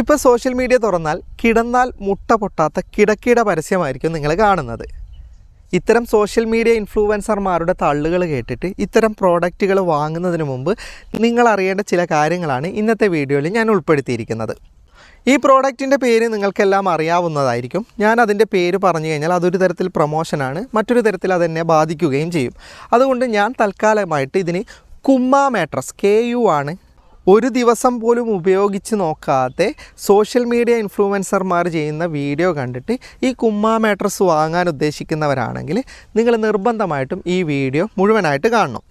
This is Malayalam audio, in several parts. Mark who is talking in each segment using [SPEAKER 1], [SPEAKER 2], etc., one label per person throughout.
[SPEAKER 1] ഇപ്പോൾ സോഷ്യൽ മീഡിയ തുറന്നാൽ കിടന്നാൽ മുട്ട പൊട്ടാത്ത കിടക്കിട പരസ്യമായിരിക്കും നിങ്ങൾ കാണുന്നത്. ഇത്തരം സോഷ്യൽ മീഡിയ ഇൻഫ്ലുവൻസർമാരുടെ തള്ളുകൾ കേട്ടിട്ട് ഇത്തരം പ്രോഡക്റ്റുകൾ വാങ്ങുന്നതിന് മുമ്പ് നിങ്ങൾ അറിയേണ്ട ചില കാര്യങ്ങളാണ് ഇന്നത്തെ വീഡിയോയിൽ ഞാൻ ഉൾപ്പെടുത്തിയിരിക്കുന്നത്. ഈ പ്രോഡക്റ്റിന്റെ പേര് നിങ്ങൾക്കെല്ലാം അറിയാവുന്നതായിരിക്കും. ഞാൻ അതിന്റെ പേര് പറഞ്ഞു കഴിഞ്ഞാൽ അതൊരു തരത്തിൽ പ്രൊമോഷനാണ് മറ്റൊരു തരത്തിൽ അതെന്നെ ബാധിക്കുകയും ചെയ്യും. അതുകൊണ്ട് ഞാൻ തൽക്കാലമായിട്ട് ഇതിന് കുമ്മ മാട്രസ് കെ യു ആണ് ഒരു ദിവസം പോലും ഉപയോഗിച്ച് നോക്കാതെ സോഷ്യൽ മീഡിയ ഇൻഫ്ലുവൻസർമാർ ചെയ്യുന്ന വീഡിയോ കണ്ടിട്ട് ഈ കുമ്മാ മാട്രസ് വാങ്ങാൻ ഉദ്ദേശിക്കുന്നവരാണെങ്കിൽ നിങ്ങൾ നിർബന്ധമായിട്ടും ഈ വീഡിയോ മുഴുവനായിട്ട് കാണണം.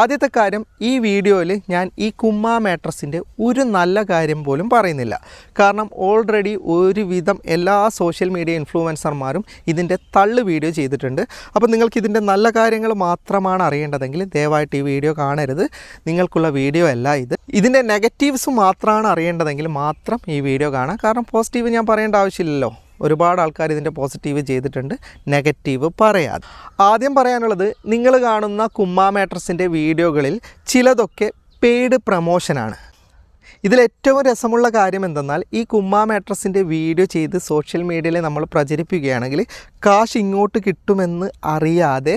[SPEAKER 1] ആദ്യത്തെ കാര്യം ഈ വീഡിയോയിൽ ഞാൻ ഈ കുമ്മ മാട്രസിന്റെ ഒരു നല്ല കാര്യം പോലും പറയുന്നില്ല. കാരണം ഓൾറെഡി ഒരുവിധം എല്ലാ സോഷ്യൽ മീഡിയ ഇൻഫ്ലുവൻസർമാരും ഇതിന്റെ തള്ളു വീഡിയോ ചെയ്തിട്ടുണ്ട്. അപ്പോൾ നിങ്ങൾക്ക് ഇതിന്റെ നല്ല കാര്യങ്ങൾ മാത്രമാണ് അറിയേണ്ടതെങ്കിൽ ദയവായിട്ട് ഈ വീഡിയോ കാണരുത്. നിങ്ങൾക്കുള്ള വീഡിയോ അല്ല ഇത്. ഇതിന്റെ നെഗറ്റീവ്സ് മാത്രമാണ് അറിയേണ്ടതെങ്കിൽ മാത്രം ഈ വീഡിയോ കാണാം. കാരണം പോസിറ്റീവ് ഞാൻ പറയേണ്ട ആവശ്യമില്ലല്ലോ. ഒരുപാട് ആൾക്കാർ ഇതിന്റെ പോസിറ്റീവ് ചെയ്തിട്ടുണ്ട് നെഗറ്റീവ് പറയാതെ. ആദ്യം പറയാനുള്ളത് നിങ്ങൾ കാണുന്ന കുമ്മാ മാട്രസിന്റെ വീഡിയോകളിൽ ചിലതൊക്കെ പെയ്ഡ് പ്രമോഷനാണ് ഇതിലേറ്റവും രസമുള്ള കാര്യം എന്തെന്നാൽ ഈ കുമ്മാ മാട്രസിന്റെ വീഡിയോ ചെയ്ത് സോഷ്യൽ മീഡിയയിൽ നമ്മൾ പ്രചരിപ്പിക്കുകയാണെങ്കിൽ കാശ് ഇങ്ങോട്ട് കിട്ടുമെന്ന് അറിയാതെ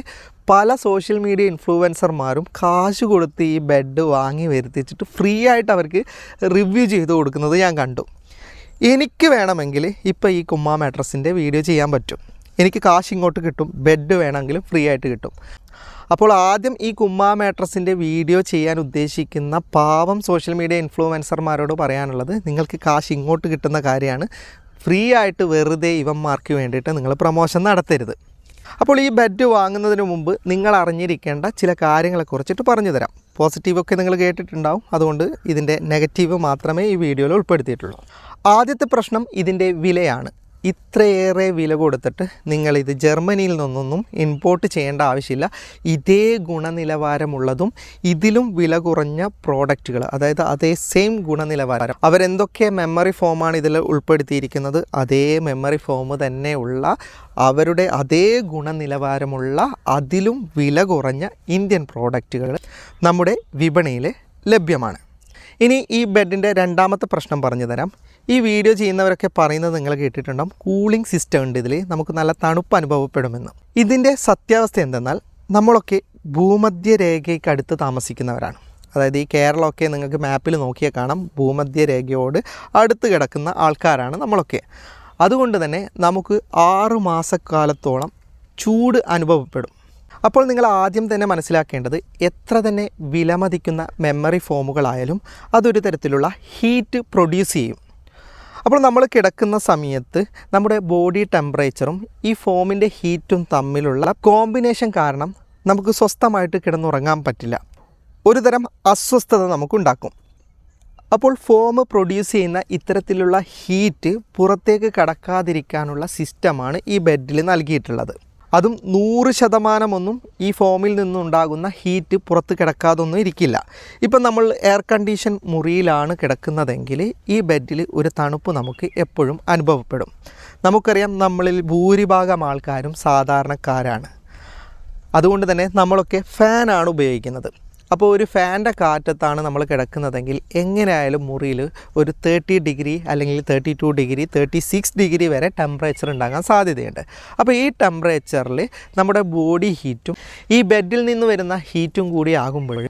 [SPEAKER 1] പല സോഷ്യൽ മീഡിയ ഇൻഫ്ലുവൻസർമാരും കാശ് കൊടുത്ത് ഈ ബെഡ് വാങ്ങി വരുത്തിച്ചിട്ട് ഫ്രീ ആയിട്ട് അവർക്ക് റിവ്യൂ ചെയ്ത് കൊടുക്കുന്നത് ഞാൻ കണ്ടു. എനിക്ക് വേണമെങ്കിൽ ഇപ്പോൾ ഈ കുമ്മാ മാട്രസിന്റെ വീഡിയോ ചെയ്യാൻ പറ്റും. എനിക്ക് കാശ് ഇങ്ങോട്ട് കിട്ടും ബെഡ് വേണമെങ്കിലും ഫ്രീ ആയിട്ട് കിട്ടും. അപ്പോൾ ആദ്യം ഈ കുമ്മാ മാട്രസിന്റെ വീഡിയോ ചെയ്യാൻ ഉദ്ദേശിക്കുന്ന പാവം സോഷ്യൽ മീഡിയ ഇൻഫ്ലുവൻസർമാരോട് പറയാനുള്ളത് നിങ്ങൾക്ക് കാശ് ഇങ്ങോട്ട് കിട്ടുന്ന കാര്യമാണ്. ഫ്രീ ആയിട്ട് വെറുതെ ഇവന്മാർക്ക് വേണ്ടിയിട്ട് നിങ്ങൾ പ്രൊമോഷൻ നടത്തരുത്. അപ്പോൾ ഈ ബെഡ് വാങ്ങുന്നതിന് മുമ്പ് നിങ്ങൾ അറിഞ്ഞിരിക്കേണ്ട ചില കാര്യങ്ങളെ കാര്യങ്ങളെക്കുറിച്ചിട്ട് പറഞ്ഞു തരാം. പോസിറ്റീവൊക്കെ നിങ്ങൾ കേട്ടിട്ടുണ്ടാവും. അതുകൊണ്ട് ഇതിന്റെ നെഗറ്റീവ് മാത്രമേ ഈ വീഡിയോയിൽ ഉൾപ്പെടുത്തിയിട്ടുള്ളൂ. ആദ്യത്തെ പ്രശ്നം ഇതിന്റെ വിലയാണ്. ഇത്രയേറെ വില കൊടുത്തിട്ട് നിങ്ങളിത് ജർമ്മനിയിൽ നിന്നൊന്നും ഇമ്പോർട്ട് ചെയ്യേണ്ട ആവശ്യമില്ല. ഇതേ ഗുണനിലവാരമുള്ളതും ഇതിലും വില കുറഞ്ഞ പ്രോഡക്റ്റുകൾ അതായത് അതേ സെയിം ഗുണനിലവാരം. അവരെന്തൊക്കെ മെമ്മറി ഫോമാണ് ഇതിൽ ഉൾപ്പെടുത്തിയിരിക്കുന്നത്? അതേ മെമ്മറി ഫോം തന്നെയുള്ള അവരുടെ അതേ ഗുണനിലവാരമുള്ള അതിലും വില കുറഞ്ഞ ഇന്ത്യൻ പ്രോഡക്റ്റുകൾ നമ്മുടെ വിപണിയിൽ ലഭ്യമാണ്. ഇനി ഈ ബെഡിന്റെ രണ്ടാമത്തെ പ്രശ്നം പറഞ്ഞു തരാം. ഈ വീഡിയോ ചെയ്യുന്നവരൊക്കെ പറയുന്നത് നിങ്ങൾ കേട്ടിട്ടുണ്ടാവും. കൂളിംഗ് സിസ്റ്റം ഉണ്ട് ഇതിൽ നമുക്ക് നല്ല തണുപ്പ് അനുഭവപ്പെടുമെന്ന്. ഇതിന്റെ സത്യാവസ്ഥ എന്തെന്നാൽ നമ്മളൊക്കെ ഭൂമധ്യരേഖയ്ക്ക് അടുത്ത് താമസിക്കുന്നവരാണ്. അതായത് ഈ കേരളമൊക്കെ നിങ്ങൾക്ക് മാപ്പിൽ നോക്കിയാൽ കാണാം. ഭൂമധ്യരേഖയോട് അടുത്ത് കിടക്കുന്ന ആൾക്കാരാണ് നമ്മളൊക്കെ. അതുകൊണ്ട് തന്നെ നമുക്ക് ആറ് മാസക്കാലത്തോളം ചൂട് അനുഭവപ്പെടും. അപ്പോൾ നിങ്ങൾ ആദ്യം തന്നെ മനസ്സിലാക്കേണ്ടത് എത്ര തന്നെ വിലമതിക്കുന്ന മെമ്മറി ഫോമുകളായാലും അതൊരു തരത്തിലുള്ള ഹീറ്റ് പ്രൊഡ്യൂസ് ചെയ്യും. അപ്പോൾ നമ്മൾ കിടക്കുന്ന സമയത്ത് നമ്മുടെ ബോഡി ടെമ്പറേച്ചറും ഈ ഫോമിന്റെ ഹീറ്റും തമ്മിലുള്ള കോമ്പിനേഷൻ കാരണം നമുക്ക് സ്വസ്ഥമായിട്ട് കിടന്നുറങ്ങാൻ പറ്റില്ല. ഒരുതരം അസ്വസ്ഥത നമുക്കുണ്ടാക്കും. അപ്പോൾ ഫോം പ്രൊഡ്യൂസ് ചെയ്യുന്ന ഇത്തരത്തിലുള്ള ഹീറ്റ് പുറത്തേക്ക് കടക്കാതിരിക്കാനുള്ള സിസ്റ്റമാണ് ഈ ബെഡിൽ നൽകിയിട്ടുള്ളത്. അതും നൂറ് ശതമാനമൊന്നും ഈ ഫോമിൽ നിന്നുണ്ടാകുന്ന ഹീറ്റ് പുറത്ത് കിടക്കാതൊന്നും ഇരിക്കില്ല. ഇപ്പം നമ്മൾ എയർ കണ്ടീഷൻ മുറിയിലാണ് കിടക്കുന്നതെങ്കിൽ ഈ ബെഡിൽ ഒരു തണുപ്പ് നമുക്ക് എപ്പോഴും അനുഭവപ്പെടും. നമുക്കറിയാം നമ്മളിൽ ഭൂരിഭാഗം ആൾക്കാരും സാധാരണക്കാരാണ്. അതുകൊണ്ട് തന്നെ നമ്മളൊക്കെ ഫാനാണ് ഉപയോഗിക്കുന്നത്. അപ്പോൾ ഒരു ഫാന്റെ കാറ്റത്താണ് നമ്മൾ കിടക്കുന്നതെങ്കിൽ എങ്ങനെയായാലും മുറിയിൽ ഒരു തേർട്ടി ഡിഗ്രി അല്ലെങ്കിൽ thirty two degree thirty six degree വരെ ടെമ്പറേച്ചർ ഉണ്ടാകാൻ സാധ്യതയുണ്ട്. അപ്പോൾ ഈ ടെമ്പറേച്ചറിൽ നമ്മുടെ ബോഡി ഹീറ്റും ഈ ബെഡിൽ നിന്ന് വരുന്ന ഹീറ്റും കൂടി ആകുമ്പോൾ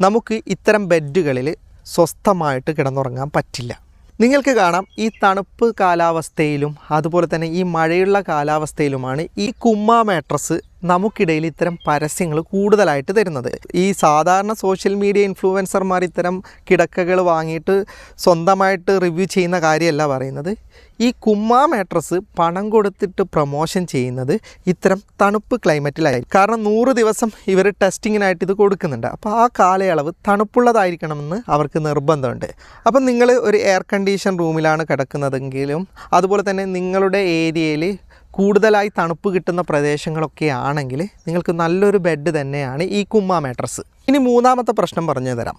[SPEAKER 1] നമുക്ക് ഇത്തരം ബെഡുകളിൽ സ്വസ്ഥമായിട്ട് കിടന്നുറങ്ങാൻ പറ്റില്ല. നിങ്ങൾക്ക് കാണാം ഈ തണുപ്പ് കാലാവസ്ഥയിലും അതുപോലെ തന്നെ ഈ മഴയുള്ള കാലാവസ്ഥയിലുമാണ് ഈ കുമ്മ മാട്രസ് നമുക്കിടയിൽ ഇത്തരം പരസ്യങ്ങൾ കൂടുതലായിട്ട് തരുന്നത്. ഈ സാധാരണ സോഷ്യൽ മീഡിയ ഇൻഫ്ലുവൻസർമാർ ഇത്തരം കിടക്കകൾ വാങ്ങിയിട്ട് സ്വന്തമായിട്ട് റിവ്യൂ ചെയ്യുന്ന കാര്യമല്ല പറയുന്നത്. ഈ കുമ്മാ മാട്രസ് പണം കൊടുത്തിട്ട് പ്രൊമോഷൻ ചെയ്യുന്നത് ഇത്തരം തണുപ്പ് ക്ലൈമറ്റിലായി കാരണം നൂറ് ദിവസം ഇവർ ടെസ്റ്റിങ്ങിനായിട്ട് ഇത് കൊടുക്കുന്നുണ്ട്. അപ്പോൾ ആ കാലയളവ് തണുപ്പുള്ളതായിരിക്കണമെന്ന് അവർക്ക് നിർബന്ധമുണ്ട്. അപ്പം നിങ്ങൾ ഒരു എയർ കണ്ടീഷൻ റൂമിലാണ് കിടക്കുന്നതെങ്കിലും അതുപോലെ തന്നെ നിങ്ങളുടെ ഏരിയയിൽ കൂടുതലായി തണുപ്പ് കിട്ടുന്ന പ്രദേശങ്ങളൊക്കെ ആണെങ്കിൽ നിങ്ങൾക്ക് നല്ലൊരു ബെഡ് തന്നെയാണ് ഈ കുമ്മ മാട്രസ് ഇനി മൂന്നാമത്തെ പ്രശ്നം പറഞ്ഞു തരാം.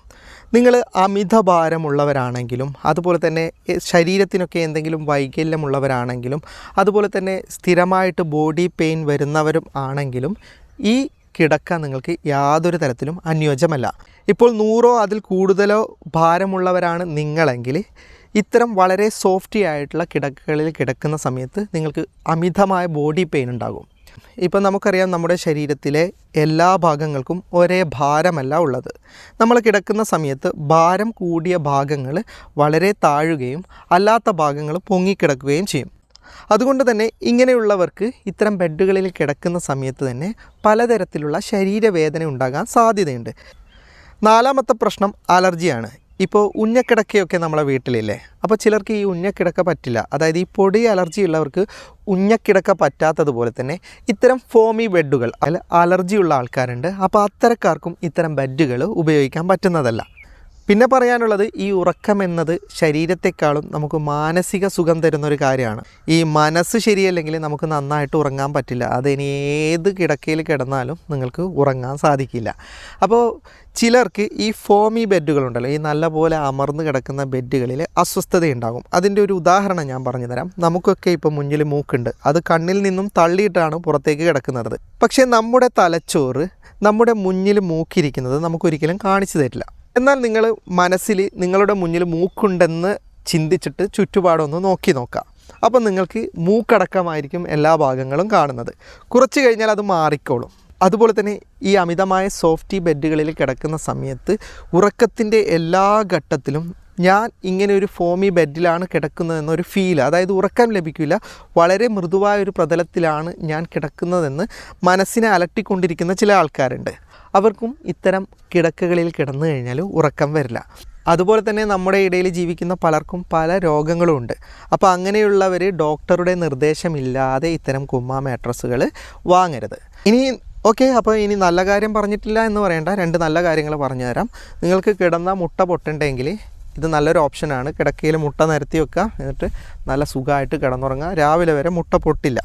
[SPEAKER 1] നിങ്ങൾ അമിതഭാരമുള്ളവരാണെങ്കിലും അതുപോലെ തന്നെ ശരീരത്തിനൊക്കെ എന്തെങ്കിലും വൈകല്യമുള്ളവരാണെങ്കിലും അതുപോലെ തന്നെ സ്ഥിരമായിട്ട് ബോഡി പെയിൻ വരുന്നവരും ആണെങ്കിലും ഈ കിടക്ക നിങ്ങൾക്ക് യാതൊരു തരത്തിലും അനുയോജ്യമല്ല. ഇപ്പോൾ നൂറോ അതിൽ കൂടുതലോ ഭാരമുള്ളവരാണ് നിങ്ങളെങ്കിൽ ഇത്തരം വളരെ സോഫ്റ്റി ആയിട്ടുള്ള കിടക്കകളിൽ കിടക്കുന്ന സമയത്ത് നിങ്ങൾക്ക് അമിതമായ ബോഡി പെയിൻ ഉണ്ടാകും. ഇപ്പം നമുക്കറിയാം നമ്മുടെ ശരീരത്തിലെ എല്ലാ ഭാഗങ്ങൾക്കും ഒരേ ഭാരമല്ല ഉള്ളത്. നമ്മൾ കിടക്കുന്ന സമയത്ത് ഭാരം കൂടിയ ഭാഗങ്ങൾ വളരെ താഴുകയും അല്ലാത്ത ഭാഗങ്ങൾ പൊങ്ങിക്കിടക്കുകയും ചെയ്യും. അതുകൊണ്ട് തന്നെ ഇങ്ങനെയുള്ളവർക്ക് ഇത്തരം ബെഡുകളിൽ കിടക്കുന്ന സമയത്ത് തന്നെ പലതരത്തിലുള്ള ശരീരവേദന ഉണ്ടാകാൻ സാധ്യതയുണ്ട്. നാലാമത്തെ പ്രശ്നം അലർജിയാണ്. ഇപ്പോൾ ഉഞ്ഞക്കിടക്കയൊക്കെ നമ്മളെ വീട്ടിലില്ലേ? അപ്പോൾ ചിലർക്ക് ഈ ഉഞ്ഞക്കിടക്ക പറ്റില്ല. അതായത് ഈ പൊടി അലർജി ഉള്ളവർക്ക് ഉഞ്ഞക്കിടക്ക പറ്റാത്തതുപോലെ തന്നെ ഇത്തരം ഫോമി ബെഡുകൾ അതിൽ അലർജിയുള്ള ആൾക്കാരുണ്ട്. അപ്പോൾ അത്തരക്കാർക്കും ഇത്തരം ബെഡുകൾ ഉപയോഗിക്കാൻ പറ്റുന്നതല്ല. പിന്നെ പറയാനുള്ളത് ഈ ഉറക്കം എന്നത് ശരീരത്തെക്കാളും നമുക്ക് മാനസിക സുഖം തരുന്ന ഒരു കാര്യമാണ്. ഈ മനസ്സ് ശരിയല്ലെങ്കിൽ നമുക്ക് നന്നായിട്ട് ഉറങ്ങാൻ പറ്റില്ല. അതിനി ഏത് കിടക്കയിൽ കിടന്നാലും നിങ്ങൾക്ക് ഉറങ്ങാൻ സാധിക്കില്ല. അപ്പോൾ ചിലർക്ക് ഈ ഫോമി ബെഡുകളുണ്ടല്ലോ ഈ നല്ലപോലെ അമർന്ന് കിടക്കുന്ന ബെഡുകളിൽ അസ്വസ്ഥതയുണ്ടാകും. അതിന്റെ ഒരു ഉദാഹരണം ഞാൻ പറഞ്ഞു തരാം. നമുക്കൊക്കെ ഇപ്പോൾ മുന്നിൽ മൂക്കുണ്ട്. അത് കണ്ണിൽ നിന്നും തള്ളിയിട്ടാണ് പുറത്തേക്ക് കിടക്കുന്നത്. പക്ഷേ നമ്മുടെ തലച്ചോറ് നമ്മുടെ മുന്നിൽ മൂക്കിരിക്കുന്നത് നമുക്കൊരിക്കലും കാണിച്ചു തരില്ല. എന്നാൽ നിങ്ങൾ മനസ്സിൽ നിങ്ങളുടെ മുന്നിൽ മൂക്കുണ്ടെന്ന് ചിന്തിച്ചിട്ട് ചുറ്റുപാടൊന്ന് നോക്കി നോക്കാം. അപ്പം നിങ്ങൾക്ക് മൂക്കടക്കമായിരിക്കും എല്ലാ ഭാഗങ്ങളും കാണുന്നത്. കുറച്ച് കഴിഞ്ഞാൽ അത് മാറിക്കോളും. അതുപോലെ തന്നെ ഈ അമിതമായ സോഫ്റ്റി ബെഡുകളിൽ കിടക്കുന്ന സമയത്ത് ഉറക്കത്തിന്റെ എല്ലാ ഘട്ടത്തിലും ഞാൻ ഇങ്ങനെ ഒരു ഫോമി ബെഡിലാണ് കിടക്കുന്നതെന്നൊരു ഫീൽ അതായത് ഉറക്കം ലഭിക്കില്ല വളരെ മൃദുവായ ഒരു പ്രതലത്തിലാണ് ഞാൻ കിടക്കുന്നതെന്ന് മനസ്സിനെ അലട്ടിക്കൊണ്ടിരിക്കുന്ന ചില ആൾക്കാരുണ്ട്. അവർക്കും ഇത്തരം കിടക്കകളിൽ കിടന്നു കഴിഞ്ഞാൽ ഉറക്കം വരില്ല. അതുപോലെ തന്നെ നമ്മുടെ ഇടയിൽ ജീവിക്കുന്ന പലർക്കും പല രോഗങ്ങളും ഉണ്ട്. അപ്പോൾ അങ്ങനെയുള്ളവർ ഡോക്ടറുടെ നിർദ്ദേശമില്ലാതെ ഇത്തരം കുമ്മ മാട്രസുകൾ വാങ്ങരുത്. ഇനി ഓക്കെ അപ്പോൾ ഇനി നല്ല കാര്യം പറഞ്ഞിട്ടില്ല എന്ന് പറയേണ്ട. രണ്ട് നല്ല കാര്യങ്ങൾ പറഞ്ഞു തരാം. നിങ്ങൾക്ക് കിടന്ന മുട്ട പൊട്ടണ്ടെങ്കിൽ ഇത് നല്ലൊരു ഓപ്ഷനാണ്. കിടക്കയിൽ മുട്ട നിരത്തി വെക്കുക. എന്നിട്ട് നല്ല സുഖമായിട്ട് കിടന്നുറങ്ങുക. രാവിലെ വരെ മുട്ട പൊട്ടില്ല.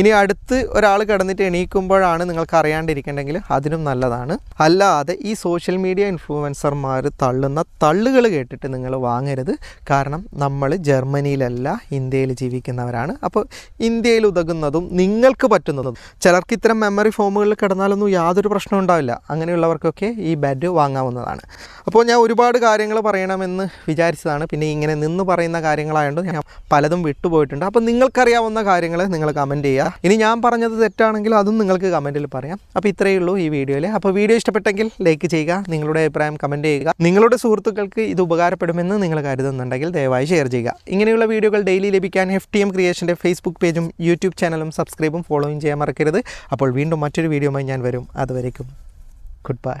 [SPEAKER 1] ഇനി അടുത്ത് ഒരാൾ കിടന്നിട്ട് എണീക്കുമ്പോഴാണ് നിങ്ങൾക്ക് അറിയാണ്ടിരിക്കേണ്ടെങ്കിൽ അതിനും നല്ലതാണ്. അല്ലാതെ ഈ സോഷ്യൽ മീഡിയ ഇൻഫ്ലുവൻസർമാർ തള്ളുന്ന തള്ളുകൾ കേട്ടിട്ട് നിങ്ങൾ വാങ്ങരുത്. കാരണം നമ്മൾ ജർമ്മനിയിലല്ല ഇന്ത്യയിൽ ജീവിക്കുന്നവരാണ്. അപ്പോൾ ഇന്ത്യയിൽ ഉതകുന്നതും നിങ്ങൾക്ക് പറ്റുന്നതും. ചിലർക്ക് ഇത്തരം മെമ്മറി ഫോമുകളിൽ കിടന്നാലൊന്നും യാതൊരു പ്രശ്നവും ഉണ്ടാവില്ല. അങ്ങനെയുള്ളവർക്കൊക്കെ ഈ ബെഡ് വാങ്ങാവുന്നതാണ്. അപ്പോൾ ഞാൻ ഒരുപാട് കാര്യങ്ങൾ പറയണമെന്ന് വിചാരിച്ചതാണ്. പിന്നെ ഇങ്ങനെ നിന്ന് പറയുന്ന കാര്യങ്ങളായതുകൊണ്ട് ഞാൻ പലതും വിട്ടുപോയിട്ടുണ്ട്. അപ്പോൾ നിങ്ങൾക്കറിയാവുന്ന കാര്യങ്ങൾ നിങ്ങൾ കമന്റ് ചെയ്യുക. ഇനി ഞാൻ പറഞ്ഞത് തെറ്റാണെങ്കിൽ അതും നിങ്ങൾക്ക് കമന്റിൽ പറയാം. അപ്പോൾ ഇത്രയേ ഉള്ളൂ ഈ വീഡിയോയിൽ അപ്പോൾ വീഡിയോ ഇഷ്ടപ്പെട്ടെങ്കിൽ ലൈക്ക് ചെയ്യുക നിങ്ങളുടെ അഭിപ്രായം കമന്റ് ചെയ്യുക. നിങ്ങളുടെ സുഹൃത്തുക്കൾക്ക് ഇത് ഉപകാരപ്പെടുമെന്ന് നിങ്ങൾ കരുതുന്നുണ്ടെങ്കിൽ ദയവായി ഷെയർ ചെയ്യുക. ഇങ്ങനെയുള്ള വീഡിയോകൾ ഡെയിലി ലഭിക്കാൻ എഫ് ടി എം ക്രിയേഷന്റെ ഫേസ്ബുക്ക് പേജും യൂട്യൂബ് ചാനലും സബ്സ്ക്രൈബും ഫോളോയും ചെയ്യാൻ മറക്കരുത്. അപ്പോൾ വീണ്ടും മറ്റൊരു വീഡിയോയുമായി ഞാൻ വരും. അതുവരേക്കും ഗുഡ് ബൈ